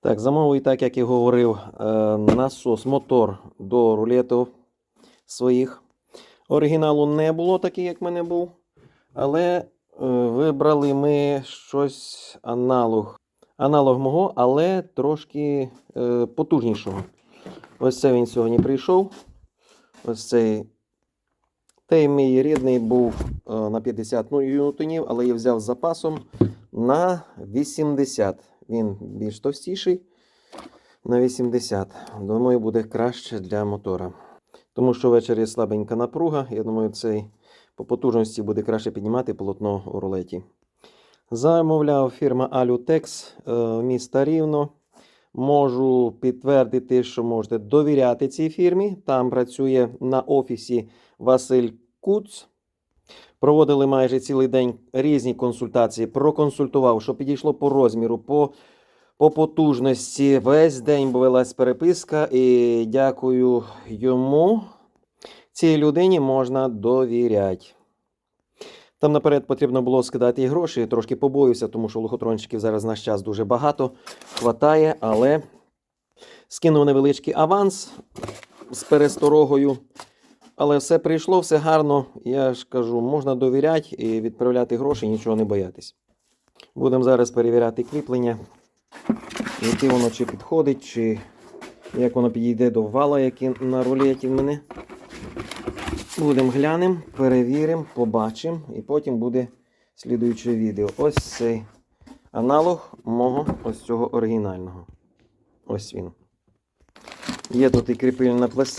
Так, замовив, так як і говорив, е, насос, мотор до рулетів своїх. Оригіналу не було такий, як в мене був. Але е, вибрали ми щось аналог. Аналог мого, але трошки е, потужнішого. Ось це він сьогодні прийшов. Ось цей. Той мій рідний був на 50 ньютонів, але я взяв з запасом на 80. Він більш товстіший. На 80. Думаю, буде краще для мотора. Тому що ввечері слабенька напруга. Я думаю, цей по потужності буде краще піднімати полотно у рулеті. Замовляв фірма Alutex е, міста Рівно. Можу підтвердити, що можете довіряти цій фірмі. Там працює на офісі Василь Куц. Проводили майже цілий день різні консультації. Проконсультував, що підійшло по розміру, по, по потужності. Весь день велась переписка, і дякую йому. Цій людині можна довіряти. Там наперед потрібно було скидати і гроші, трошки побоюся, тому що лохотрончиків зараз наш час дуже багато. Хватає, але скинув невеличкий аванс з пересторогою. Але все прийшло, все гарно. Я ж кажу, можна довіряти і відправляти гроші, нічого не боятись. Будемо зараз перевіряти кріплення, яке воно чи підходить, чи як воно підійде до вала, який на рулеті в мене. Будемо глянемо, перевіримо, побачимо, і потім буде слідуюче відео. Ось цей аналог мого ось цього оригінального. Ось він. Є тут і кріпильна.